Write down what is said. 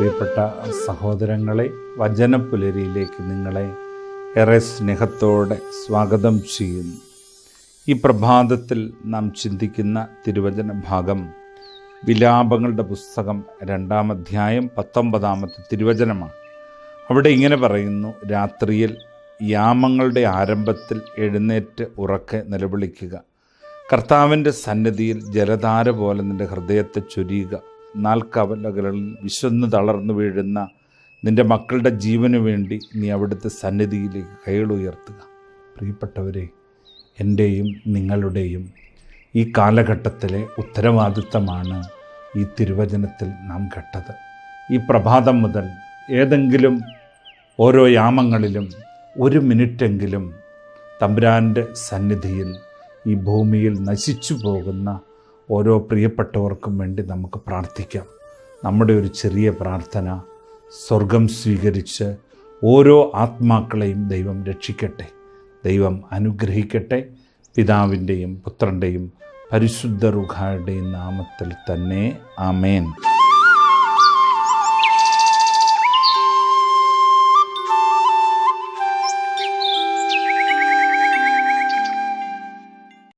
പ്രിയപ്പെട്ട സഹോദരങ്ങളെ വചനപ്പുലരിയിലേക്ക് നിങ്ങളെ ഏറെ സ്നേഹത്തോടെ സ്വാഗതം ചെയ്യുന്നു. ഈ പ്രഭാതത്തിൽ നാം ചിന്തിക്കുന്ന തിരുവചന ഭാഗം വിലാപങ്ങളുടെ പുസ്തകം രണ്ടാം അധ്യായം പത്തൊമ്പതാമത്തെ തിരുവചനമാണ്. അവിടെ ഇങ്ങനെ പറയുന്നു രാത്രിയിൽ യാമങ്ങളുടെ ആരംഭത്തിൽ എഴുന്നേറ്റ് ഉറക്കെ നിലവിളിക്കുക. കർത്താവിന്റെ സന്നിധിയിൽ ജലധാര പോലെ നിന്റെ ഹൃദയത്തെ ചൊരിയുക. നാൽക്കവലകളിൽ വിശന്ന് തളർന്നു വീഴുന്ന നിന്റെ മക്കളുടെ ജീവന് വേണ്ടി നീ അവിടുത്തെ സന്നിധിയിലേക്ക് കൈകളുയർത്തുക പ്രിയപ്പെട്ടവരെ എന്റെയും നിങ്ങളുടെയും ഈ കാലഘട്ടത്തിലെ ഉത്തരവാദിത്തമാണ് ഈ തിരുവചനത്തിൽ നാം കേട്ടത്. ഈ പ്രഭാതം മുതൽ ഏതെങ്കിലും ഓരോ യാമങ്ങളിലും ഒരു മിനിറ്റെങ്കിലും തമ്പുരാന്റെ സന്നിധിയിൽ ഈ ഭൂമിയിൽ നശിച്ചു പോകുന്ന ഓരോ പ്രിയപ്പെട്ടവർക്കും വേണ്ടി നമുക്ക് പ്രാർത്ഥിക്കാം. നമ്മുടെ ഒരു ചെറിയ പ്രാർത്ഥന സ്വർഗം സ്വീകരിച്ച് ഓരോ ആത്മാക്കളെയും ദൈവം രക്ഷിക്കട്ടെ. ദൈവം അനുഗ്രഹിക്കട്ടെ. പിതാവിന്റെയും പുത്രന്റെയും പരിശുദ്ധ റുഖായുടെയും നാമത്തിൽ തന്നെ. ആമേൻ.